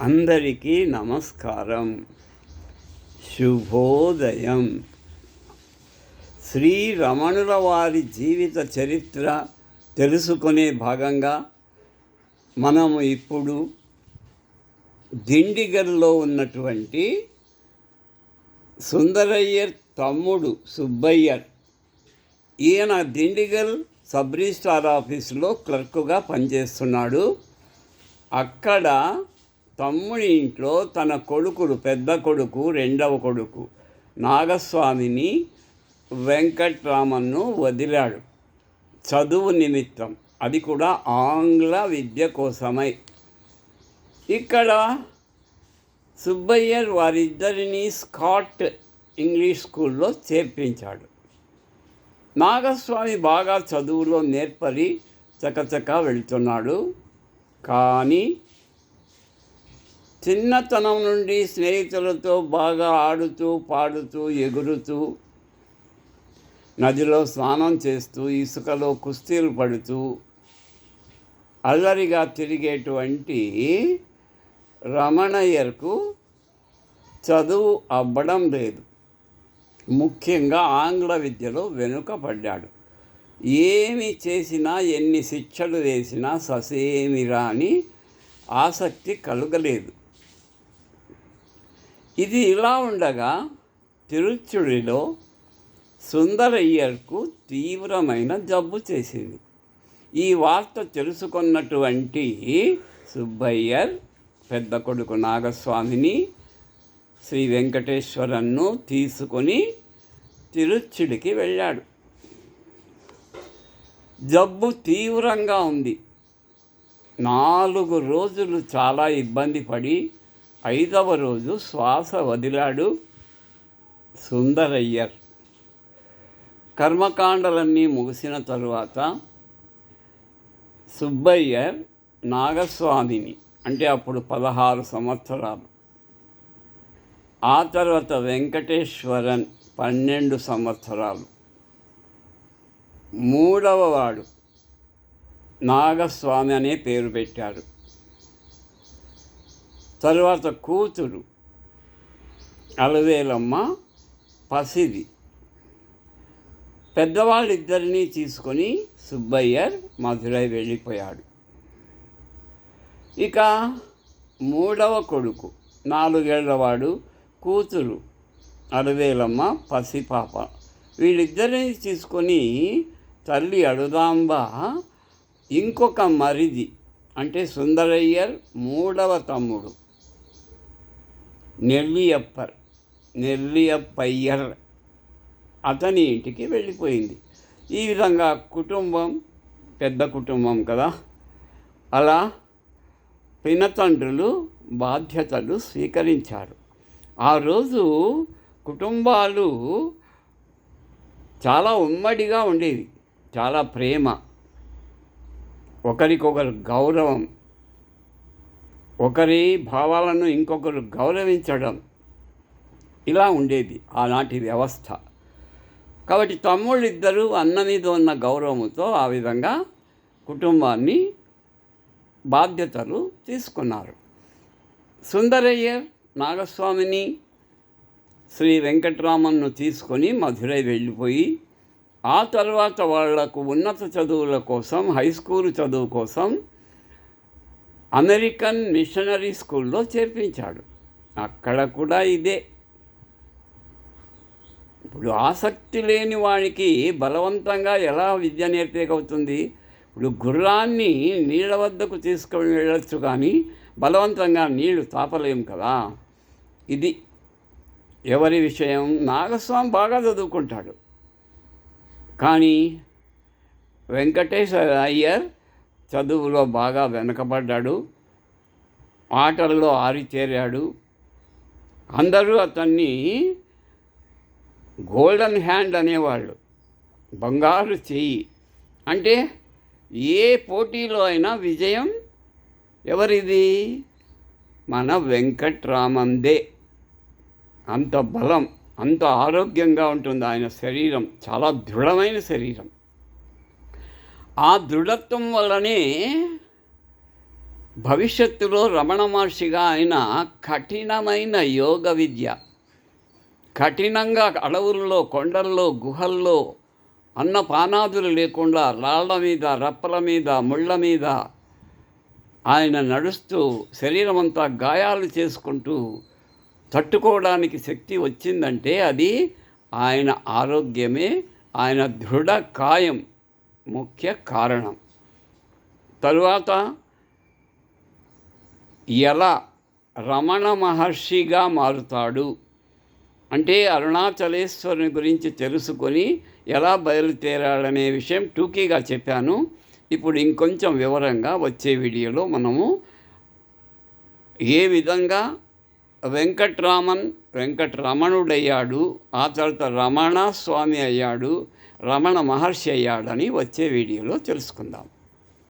అందరికీ నమస్కారం. శుభోదయం. శ్రీ రమణుల వారి జీవిత చరిత్ర తెలుసుకునే భాగంగా మనము ఇప్పుడు దిండిగల్లో ఉన్నటువంటి సుందరయ్యర్ తమ్ముడు సుబ్బయ్యర్. ఈయన దిండిగల్ సబ్ రిజిస్టార్ ఆఫీసులో క్లర్కుగా పనిచేస్తున్నాడు. అక్కడ తమ్ముడి ఇంట్లో తన కొడుకులు పెద్ద కొడుకు రెండవ కొడుకు నాగస్వామిని వెంకట్రామన్ను వదిలాడు. చదువు నిమిత్తం. అది కూడా ఆంగ్ల విద్య కోసమై. ఇక్కడ సుబ్బయ్యర్ వారిద్దరిని స్కాట్ ఇంగ్లీష్ స్కూల్లో చేర్పించాడు. నాగస్వామి బాగా చదువులో నేర్పరి చకచకా వెళ్తున్నాడు. కానీ చిన్నతనం నుండి స్నేహితులతో బాగా ఆడుతూ పాడుతూ ఎగురుతూ నదిలో స్నానం చేస్తూ ఇసుకలో కుస్తీలు పడుతూ అల్లరిగా తిరిగేటువంటి రమణయ్యర్కు చదువు అవ్వడం లేదు. ముఖ్యంగా ఆంగ్ల విద్యలో వెనుకబడ్డాడు. ఏమి చేసినా ఎన్ని శిక్షలు వేసినా ససేమిరా అని ఆసక్తి కలగలేదు. ఇది ఇలా ఉండగా తిరుచుడిలో సుందరయ్యర్కు తీవ్రమైన జబ్బు చేసింది. ఈ వార్త తెలుసుకున్నటువంటి సుబ్బయ్యర్ పెద్ద కొడుకు నాగస్వామిని శ్రీ వెంకటేశ్వరన్ను తీసుకొని తిరుచుడికి వెళ్ళాడు. జబ్బు తీవ్రంగా ఉంది. నాలుగు రోజులు చాలా ఇబ్బంది పడి ఐదవ రోజు శ్వాస వదిలాడు సుందరయ్యర్. కర్మకాండలన్నీ ముగిసిన తరువాత సుబ్బయ్యర్ నాగస్వామిని అంటే అప్పుడు పదహారు సంవత్సరాలు. ఆ తర్వాత వెంకటేశ్వరన్ పన్నెండు సంవత్సరాలు. మూడవ వాడు నాగస్వామి అనే పేరు పెట్టారు. తరువాత కూతురు. అలవేలమ్మ పసిది. పెద్దవాళ్ళిద్దరినీ తీసుకొని సుబ్బయ్యర్ మధురై వెళ్ళిపోయాడు. ఇక మూడవ కొడుకు నాలుగేళ్ళవాడు కూతురు అలవేలమ్మ పసిపాప వీళ్ళిద్దరిని తీసుకొని తల్లి అడుదాంబ ఇంకొక మరిది అంటే సుందరయ్యర్ మూడవ తమ్ముడు. నెల్లియప్పర్ నెల్లియప్పయ్యర్ అతని ఇంటికి వెళ్ళిపోయింది. ఈ విధంగా కుటుంబం పెద్ద కుటుంబం కదా. అలా పినతండ్రులు బాధ్యతలు స్వీకరించారు. ఆ రోజు కుటుంబాలు చాలా ఉమ్మడిగా ఉండేవి. చాలా ప్రేమ. ఒకరికొకరు గౌరవం. ఒకరి భావాలను ఇంకొకరు గౌరవించడం ఇలా ఉండేది ఆనాటి వ్యవస్థ. కాబట్టి తమ్ముళ్ళు ఇద్దరు అన్న మీద ఉన్న గౌరవంతో ఆ విధంగా కుటుంబాన్ని బాధ్యతలు తీసుకున్నారు. సుందరయ్యర్ నాగస్వామిని శ్రీ వెంకట్రామన్ను తీసుకొని మధురై వెళ్ళిపోయి ఆ తర్వాత వాళ్ళకు ఉన్నత చదువుల కోసం హై స్కూల్ చదువు కోసం అమెరికన్ మిషనరీ స్కూల్లో చేర్పించాడు. అక్కడ కూడా ఇదే. ఇప్పుడు ఆసక్తి లేని వాడికి బలవంతంగా ఎలా విద్య నేర్పేకవుతుంది? ఇప్పుడు గుర్రాన్ని నీళ్ళ వద్దకు తీసుకొని వెళ్ళొచ్చు కానీ బలవంతంగా నీళ్ళు తాపలేం కదా? ఇది ఎవరి విషయం? నాగస్వామి బాగా చదువుకుంటాడు. కానీ వెంకటేశ్వర అయ్యర్ చదువులో బాగా వెనకబడ్డాడు. ఆటల్లో ఆరితేరాడు అందరూ అతన్ని గోల్డెన్ హ్యాండ్ అనేవాళ్ళు. బంగారు చెయ్యి. అంటే ఏ పోటీలో అయినా విజయం ఎవరిది? మన వెంకట్రామందే. అంత బలం అంత ఆరోగ్యంగా ఉంటుంది ఆయన శరీరం. చాలా దృఢమైన శరీరం. ఆ దృఢత్వం వల్లనే భవిష్యత్తులో రమణ మహర్షిగా ఆయన కఠినమైన యోగ విద్య కఠినంగా అడవుల్లో కొండల్లో గుహల్లో అన్నపానాదులు లేకుండా రాళ్ళ మీద రప్పల మీద ముళ్ళ మీద ఆయన నడుస్తూ శరీరం అంతా గాయాలు చేసుకుంటూ తట్టుకోవడానికి శక్తి వచ్చిందంటే అది ఆయన ఆరోగ్యమే ఆయన దృఢ కాయం ముఖ్య కారణం. తరువాత ఎలా రమణ మహర్షిగా మారుతాడు. అంటే అరుణాచలేశ్వరుని గురించి తెలుసుకొని ఎలా బయలుదేరాడనే విషయం టూకీగా చెప్పాను. ఇప్పుడు ఇంకొంచెం వివరంగా వచ్చే వీడియోలో మనము ఏ విధంగా వెంకట్రామన్ వెంకటరమణుడయ్యాడు ఆ తర్వాత రమణ స్వామి అయ్యాడు రమణ మహర్షి అయ్యాడని వచ్చే వీడియోలో తెలుసుకుందాం.